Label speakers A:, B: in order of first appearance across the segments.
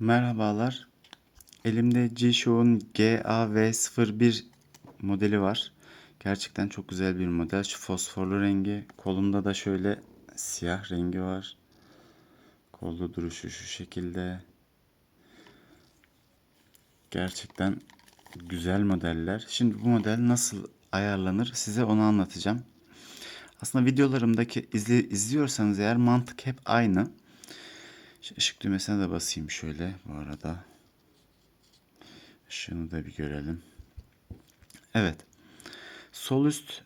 A: Merhabalar. Elimde G-Show'un GAV01 modeli var. Gerçekten çok güzel bir model. Şu fosforlu rengi. Kolumda da şöyle siyah rengi var. Kollu duruşu şu şekilde. Gerçekten güzel modeller. Şimdi bu model nasıl ayarlanır size onu anlatacağım. Aslında videolarımdaki izli, izliyorsanız eğer mantık hep aynı. Şu ışık düğmesine de basayım şöyle bu arada. Işığını da bir görelim. Evet. Sol üst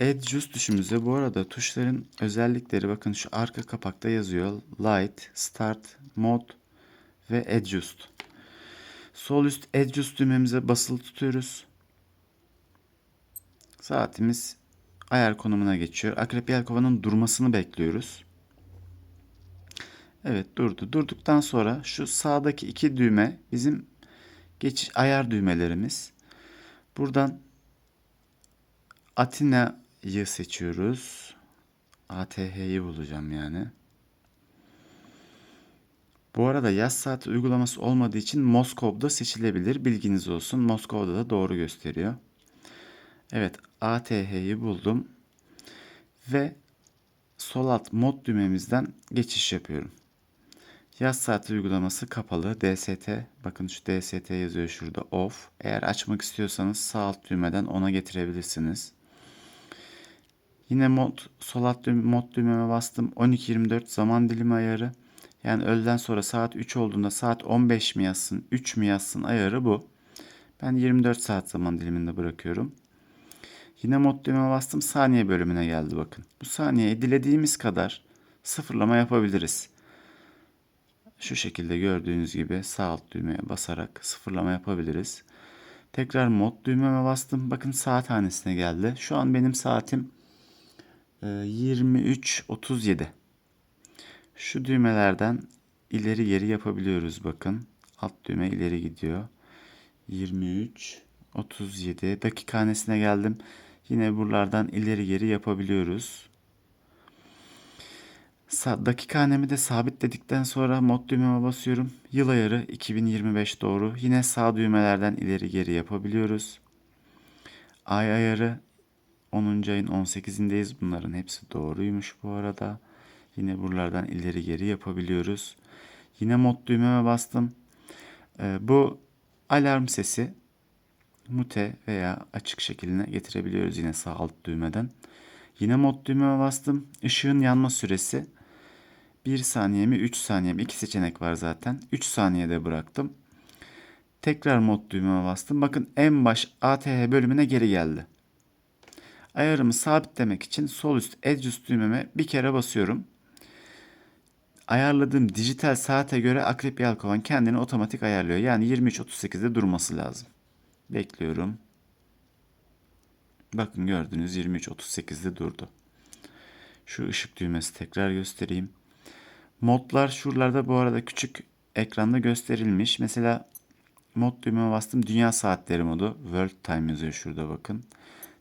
A: Adjust tuşumuzda bu arada tuşların özellikleri bakın şu arka kapakta yazıyor. Light, Start, Mode ve Adjust. Sol üst Adjust düğmemize basılı tutuyoruz. Saatimiz ayar konumuna geçiyor. Akrep yelkovanın durmasını bekliyoruz. Evet durdu. Durduktan sonra şu sağdaki iki düğme bizim geçiş ayar düğmelerimiz. Buradan Atina'yı seçiyoruz. ATH'yi bulacağım yani. Bu arada yaz saati uygulaması olmadığı için Moskov'da seçilebilir. Bilginiz olsun. Moskov'da da doğru gösteriyor. Evet ATH'yi buldum. Ve sol alt mod düğmemizden geçiş yapıyorum. Yaz saati uygulaması kapalı. DST. Bakın şu DST yazıyor şurada off. Eğer açmak istiyorsanız sağ alt düğmeden ona getirebilirsiniz. Yine mod sol alt düğme, mod düğmeme bastım. 12-24 zaman dilimi ayarı. Yani öğleden sonra saat 3 olduğunda saat 15 mi yazsın 3 mü yazsın ayarı bu. Ben 24 saat zaman diliminde bırakıyorum. Yine mod düğmeme bastım saniye bölümüne geldi bakın. Bu saniyeyi dilediğimiz kadar sıfırlama yapabiliriz. Şu şekilde gördüğünüz gibi sağ alt düğmeye basarak sıfırlama yapabiliriz. Tekrar mod düğmeme bastım. Bakın saat hanesine geldi. Şu an benim saatim 23.37. Şu düğmelerden ileri geri yapabiliyoruz bakın. Alt düğme ileri gidiyor. 23 37 dakika hanesine geldim. Yine buralardan ileri geri yapabiliyoruz. Dakika hanemi de sabitledikten sonra mod düğmeme basıyorum. Yıl ayarı 2025 doğru. Yine sağ düğmelerden ileri geri yapabiliyoruz. Ay ayarı 10. ayın 18'indeyiz. Bunların hepsi doğruymuş bu arada. Yine buralardan ileri geri yapabiliyoruz. Yine mod düğmeme bastım. Ee, bu alarm sesi mute veya açık şekline getirebiliyoruz yine sağ alt düğmeden. Yine mod düğmeme bastım. Işığın yanma süresi 1 saniye mi 3 saniye mi? 2 seçenek var zaten. 3 saniyede bıraktım. Tekrar mod düğmeme bastım. Bakın en baş ATH bölümüne geri geldi. Ayarımı sabitlemek için sol üst adjust düğmeme bir kere basıyorum. Ayarladığım dijital saate göre Akrep Yelkovan kendini otomatik ayarlıyor. Yani 23.38'de durması lazım. Bekliyorum. Bakın gördünüz 23.38'de durdu. Şu ışık düğmesi tekrar göstereyim. Modlar şuralarda bu arada küçük ekranda gösterilmiş. Mesela mod düğmeme bastım. Dünya saatleri modu. World Time yazıyor şurada bakın.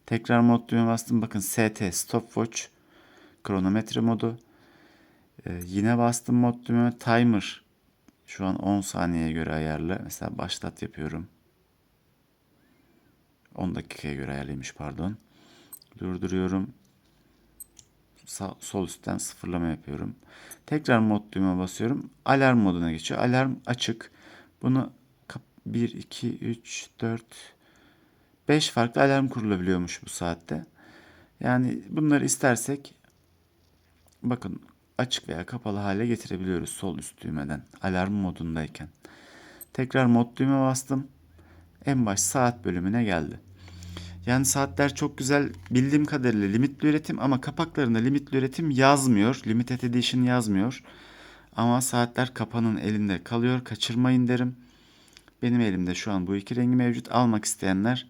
A: Tekrar mod düğmeme bastım. Bakın ST Stopwatch kronometre modu. Ee, yine bastım mod düğmeme timer. Şu an 10 saniyeye göre ayarlı. Mesela başlat yapıyorum. 10 dakikaya göre ayarlıymış pardon. Durduruyorum. Sağ, sol üstten sıfırlama yapıyorum. Tekrar mod düğme basıyorum. Alarm moduna geçiyor. Alarm açık. Bunu 1, 2, 3, 4, 5 farklı alarm kurulabiliyormuş bu saatte. Yani bunları istersek bakın açık veya kapalı hale getirebiliyoruz sol üst düğmeden alarm modundayken. Tekrar mod düğme bastım. En baş saat bölümüne geldi. Yani saatler çok güzel bildiğim kadarıyla limitli üretim ama kapaklarında limitli üretim yazmıyor. Limited Edition yazmıyor. Ama saatler kapanın elinde kalıyor. Kaçırmayın derim. Benim elimde şu an bu iki rengi mevcut. Almak isteyenler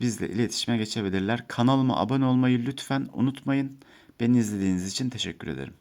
A: bizle iletişime geçebilirler. Kanalıma abone olmayı lütfen unutmayın. Beni izlediğiniz için teşekkür ederim.